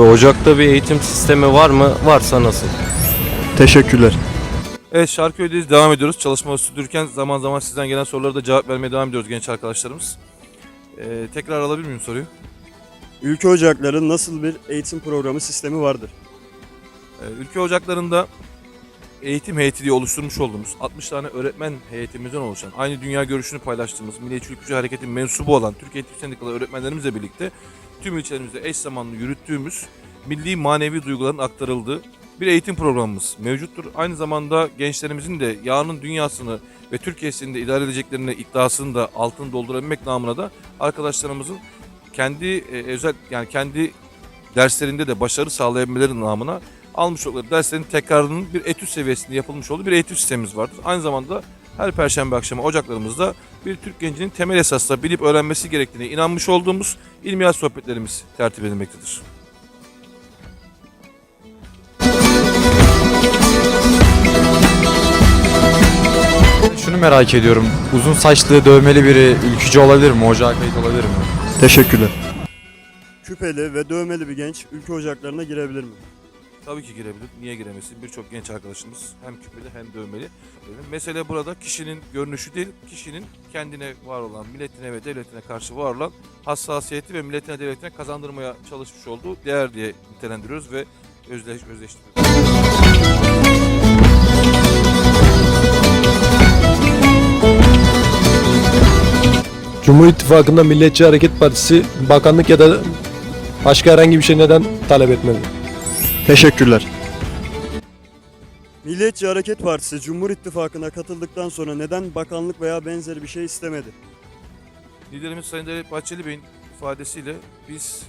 Ocak'ta bir eğitim sistemi var mı? Varsa nasıl? Teşekkürler. Evet Şarköy'deyiz devam ediyoruz. Çalışma sürdürürken zaman zaman sizden gelen sorulara da cevap vermeye devam ediyoruz genç arkadaşlarımız. Ee, tekrar alabilir miyim soruyu? Ülke ocakları nasıl bir eğitim programı sistemi vardır? Ee, ülke ocaklarında eğitim heyeti diye oluşturmuş olduğumuz 60 tane öğretmen heyetimizden oluşan, aynı dünya görüşünü paylaştığımız, Milliyetçi Ülkücü Hareket'in mensubu olan Türkiye Eğitim Sendikalı öğretmenlerimizle birlikte tüm ilçelerimizde eş zamanlı yürüttüğümüz milli manevi duyguların aktarıldığı bir eğitim programımız mevcuttur. Aynı zamanda gençlerimizin de yarının dünyasını ve Türkiye'sini de idare edeceklerine iddiasını da altını doldurabilmek namına da arkadaşlarımızın kendi e, özel yani kendi derslerinde de başarı sağlayabilmeleri namına almış oldukları derslerin tekrarının bir etüt seviyesinde yapılmış olduğu bir eğitim sistemimiz vardır. Aynı zamanda her perşembe akşamı ocaklarımızda bir Türk gencinin temel esasla bilip öğrenmesi gerektiğine inanmış olduğumuz ilmihal sohbetlerimiz tertip edilmektedir. Şunu merak ediyorum. Uzun saçlı dövmeli biri ülkücü olabilir mi? Ocağa kayıt olabilir mi? Teşekkürler. Küpeli ve dövmeli bir genç ülke ocaklarına girebilir mi? Tabii ki girebilir. Niye giremesin? Birçok genç arkadaşımız hem küpeli hem dövmeli. Mesele burada kişinin görünüşü değil, kişinin kendine var olan, milletine ve devletine karşı var olan hassasiyeti ve milletine devletine kazandırmaya çalışmış olduğu değer diye nitelendiriyoruz ve özdeş, özdeştiriyoruz. Cumhur İttifakı'nda Milliyetçi Hareket Partisi bakanlık ya da başka herhangi bir şey neden talep etmedi? Teşekkürler. Milliyetçi Hareket Partisi Cumhur İttifakı'na katıldıktan sonra neden bakanlık veya benzeri bir şey istemedi? Liderimiz Sayın Devlet Bahçeli Bey'in ifadesiyle biz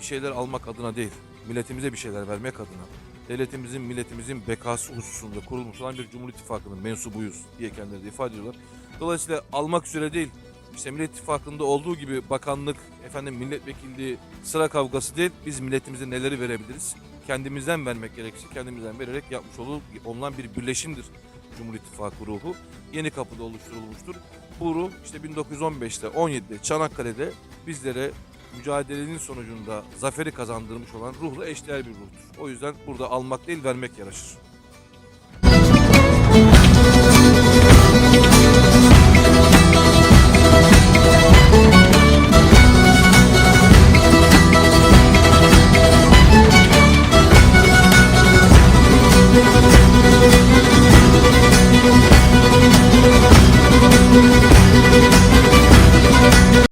bir şeyler almak adına değil, milletimize bir şeyler vermek adına, devletimizin, milletimizin bekası hususunda kurulmuş olan bir Cumhur İttifakı'nın mensubuyuz diye kendileri de ifade ediyorlar. Dolayısıyla almak üzere değil, işte Millet İttifakı'nda olduğu gibi bakanlık, efendim milletvekilliği, sıra kavgası değil, biz milletimize neleri verebiliriz? Kendimizden vermek gerekirse kendimizden vererek yapmış olunan bir birleşimdir Cumhur İttifakı ruhu. Yeni kapıda oluşturulmuştur. Bu ruh işte 1915'te, 17'de, Çanakkale'de bizlere mücadelenin sonucunda zaferi kazandırmış olan ruhla eşdeğer bir ruhtur. O yüzden burada almak değil vermek yaraşır.